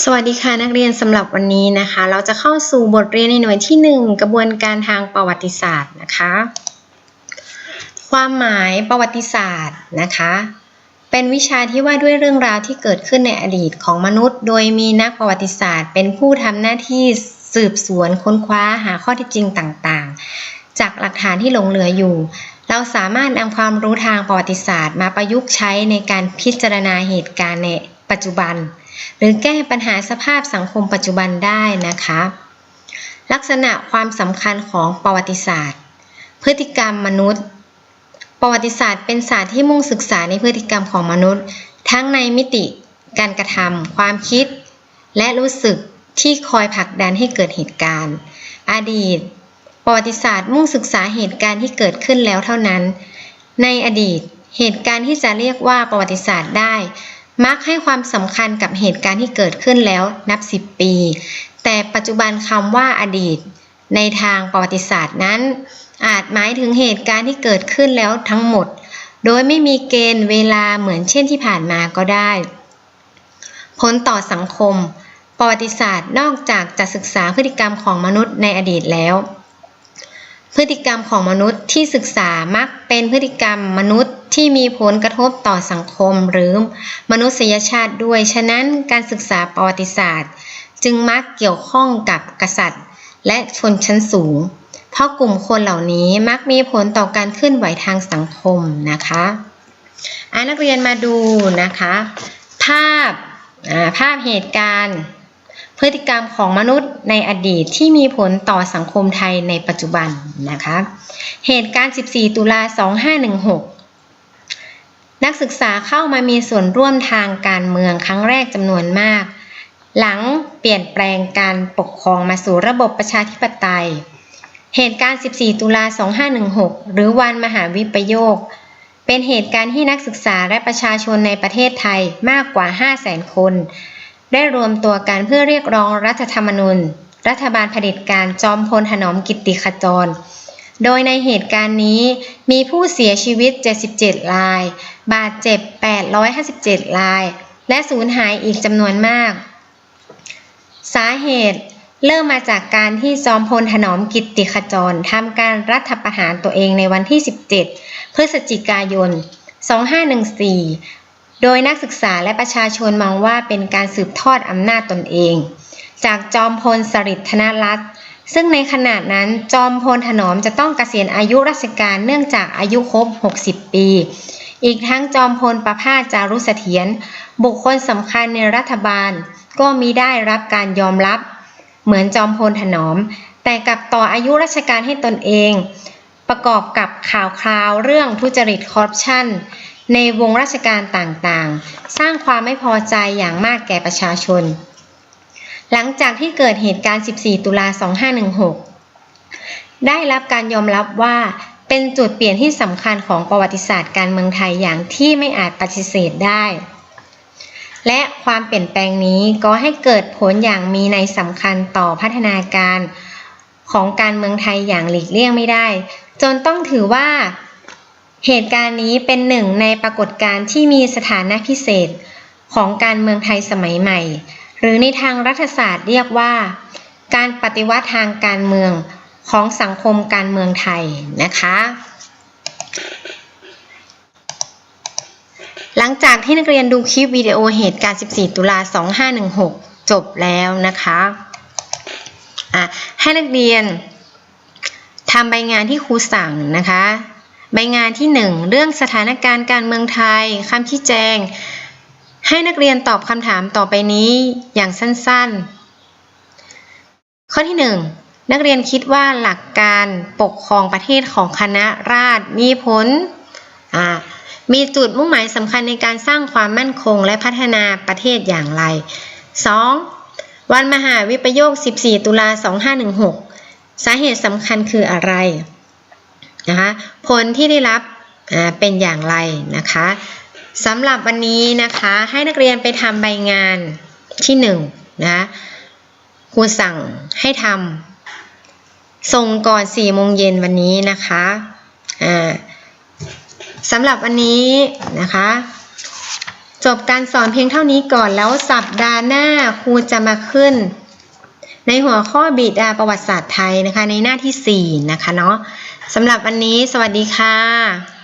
สวัสดีค่ะนักเรียนสำหรับวันนี้นะคะ เราจะเข้าสู่บทเรียนในหน่วยที่ 1 กระบวนการทางประวัติศาสตร์นะคะ ความหมายประวัติศาสตร์นะคะ เป็นวิชาที่ว่าด้วยเรื่องราวที่เกิดขึ้นในอดีตของมนุษย์ โดยมีนักประวัติศาสตร์ เป็นผู้ทำหน้าที่สืบสวนค้นคว้าหาข้อเท็จจริงต่างๆ จากหลักฐานที่หลงเหลืออยู่ เราสามารถนำความรู้ทางประวัติศาสตร์ มาประยุกต์ใช้ในการพิจารณาเหตุการณ์ในปัจจุบัน หรือแก้ปัญหาสภาพสังคมปัจจุบันได้นะคะ ลักษณะความสำคัญของประวัติศาสตร์ พฤติกรรมมนุษย์ ประวัติศาสตร์เป็นศาสตร์ที่มุ่งศึกษาในพฤติกรรมของมนุษย์ ทั้งในมิติ การกระทำความคิด และรู้สึกที่คอยผลักดันให้เกิดเหตุการณ์ อดีต ประวัติศาสตร์มุ่งศึกษาเหตุการณ์ที่เกิดขึ้นแล้วเท่านั้น ในอดีต เหตุการณ์ที่จะเรียกว่าประวัติศาสตร์ได้ มักให้ความสำคัญกับเหตุการณ์ที่เกิดขึ้นแล้วนับสิบปี แต่ปัจจุบันคำว่าอดีต ในทางประวัติศาสตร์นั้น อาจหมายถึงเหตุการณ์ที่เกิดขึ้นแล้วทั้งหมด โดยไม่มีเกณฑ์เวลาเหมือนเช่นที่ผ่านมาก็ได้ ผลต่อสังคม ประวัติศาสตร์นอกจากจะศึกษาพฤติกรรมของมนุษย์ในอดีตแล้ว พฤติกรรมของมนุษย์ที่ศึกษามักเป็นพฤติกรรมมนุษย์ที่มีผลกระทบต่อสังคมหรือมนุษยชาติด้วย ฉะนั้นการศึกษาประวัติศาสตร์ จึงมักเกี่ยวข้องกับกษัตริย์ และชนชั้นสูง เพราะกลุ่มคนเหล่านี้มักมีผลต่อการเคลื่อนไหวทางสังคมนะคะอ่านักเรียนมาดูนะคะ ภาพภาพเหตุการณ์ พฤติกรรมของมนุษย์ในอดีตที่มีผลต่อสังคมไทยในปัจจุบันนะคะ เหตุการณ์ 14 ตุลา 2516 นักศึกษาเข้ามามีส่วนร่วมทางการเมืองครั้งแรกจำนวนมาก หลังเปลี่ยนแปลงการปกครองมาสู่ระบบประชาธิปไตย เหตุการณ์ 14 ตุลา 2516 หรือวันมหาวิปโยค เป็นเหตุการณ์ที่นักศึกษาและประชาชนในประเทศไทยมากกว่า 500,000 คน ได้รวมตัวกันเพื่อเรียกร้องรัฐธรรมนูญ รัฐบาลเผด็จการจอมพลถนอมกิติขจร โดยในเหตุการณ์นี้มีผู้เสียชีวิต 77 ราย บาดเจ็บ 857 ราย และสูญหายอีกจำนวนมาก สาเหตุเริ่มมาจากการที่จอมพลถนอมกิตติขจรทำการรัฐประหารตัวเองในวันที่ 17 พฤศจิกายน 2514 โดยนักศึกษาและประชาชนมองว่าเป็นการสืบทอดอำนาจตนเอง จากจอมพลสฤษดิ์ธนรัตน์ซึ่งในขณะนั้นจอมพลถนอมจะต้องเกษียณอายุราชการเนื่องจากอายุครบ 60 ปี อีกทั้งจอมพลประภาสจารุเสถียรบุคคลสำคัญในรัฐบาล ก็มีได้รับการยอมรับ เหมือนจอมพลถนอม แต่กลับต่ออายุราชการให้ตนเอง ประกอบกับข่าวคราวเรื่องทุจริตคอร์รัปชัน ในวงราชการต่างๆ สร้างความไม่พอใจอย่างมากแก่ประชาชน หลังจากที่เกิดเหตุการณ์ 14 ตุลา 2516 ได้รับการยอมรับว่าเป็นจุดเปลี่ยนที่สำคัญของประวัติศาสตร์การเมืองไทยอย่างที่ไม่อาจปฏิเสธได้ และความเปลี่ยนแปลงนี้ก็ให้เกิดผลอย่างมีในสำคัญต่อพัฒนาการของการเมืองไทยอย่างหลีกเลี่ยงไม่ได้ จนต้องถือว่า เหตุการณ์นี้เป็นหนึ่งในปรากฏการณ์ที่มีสถานะพิเศษของการเมืองไทยสมัยใหม่ หรือในทางรัฐศาสตร์เรียกว่า การปฏิวัติทางการเมืองของสังคมการเมืองไทยนะคะ หลังจากที่นักเรียนดูคลิปวิดีโอเหตุการณ์ 14 ตุลา 2516 จบแล้วนะคะะให้นักเรียนทำใบงานที่ครูสั่งนะคะ ใบงานที่ 1 เรื่องสถานการณ์การเมืองไทยคำชี้แจง ให้นักเรียนตอบคำถามต่อไปนี้อย่างสั้นๆ ข้อที่ 1 นักเรียนคิดว่าหลักการปกครองประเทศของคณะราษฎรมีผลมีจุดมุ่งหมายสำคัญในการสร้างความมั่นคงและพัฒนาประเทศอย่างไร 2. วันมหาวิปโยค 14 ตุลา 2516 สาเหตุสำคัญคืออะไร นะคะผลที่ได้รับเป็นอย่างไรนะคะสำหรับวันนี้นะคะให้นักเรียนไปทำใบงานที่1นงนะครูสั่งให้ทำส่งก่อน4โมงเย็นวันนี้นะคะสำหรับวันนี้นะคะจบการสอนเพียงเท่านี้ก่อนแล้วสัปดาห์หน้าครูจะมาขึ้น ในหัวข้อบิดาประวัติศาสตร์ไทยนะคะ ในหน้าที่ 4 นะคะเนาะสำหรับวันนี้สวัสดีค่ะ